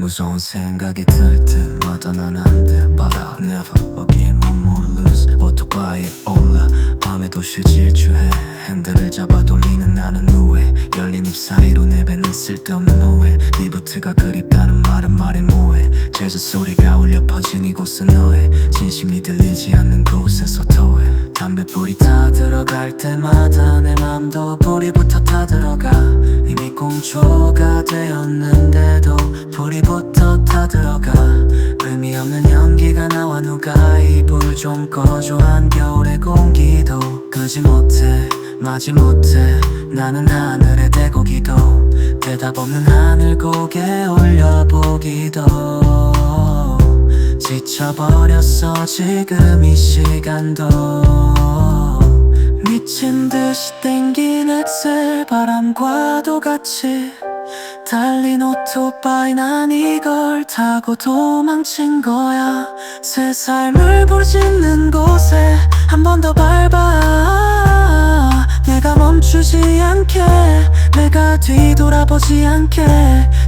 무서운 생각이 들 때마다 난 안돼. But I'll never again one more lose 오토바이에 올라. 밤에도 쉴 질주해. 핸들을 잡아 돌리는 나는 후회. 열린 입 사이로 내뱉는 쓸데없는 오해. 리부트가 그립다는 말은 말이 뭐 해 재즈 소리가 울려 퍼진 이곳은 너의 진심이 들리지 않는 곳에서 더해. 담배불이 다 들어갈 때마다 내 맘도 불이부터 타들어가. 이미 공초가 되었는데도 불이부터 타들어가. 의미 없는 연기가 나와 누가 이불 좀 꺼줘. 한겨울의 공기도 끄지 못해 마지 못해. 나는 하늘에 대고 기도 대답 없는 하늘 고개 올려보기도 지쳐버렸어 지금 이 시간도. 미친 듯이 땡긴 엑셀 바람과도 같이 달린 오토바이 난 이걸 타고 도망친 거야. 새 삶을 부르짖는 곳에 한 번 더 밟아. 내가 멈추지 않게 내가 뒤돌아보지 않게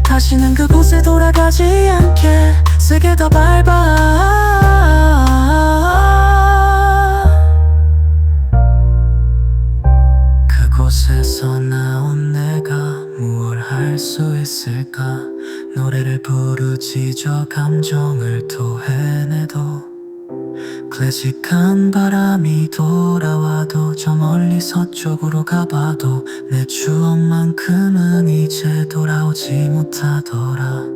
다시는 그곳에 돌아가지 않게 세게 더 밟아 곳에서 나온 내가 무얼 할 수 있을까? 노래를 부르짖어 감정을 토해내도 클래식한 바람이 돌아와도 저 멀리 서쪽으로 가봐도 내 추억만큼은 이제 돌아오지 못하더라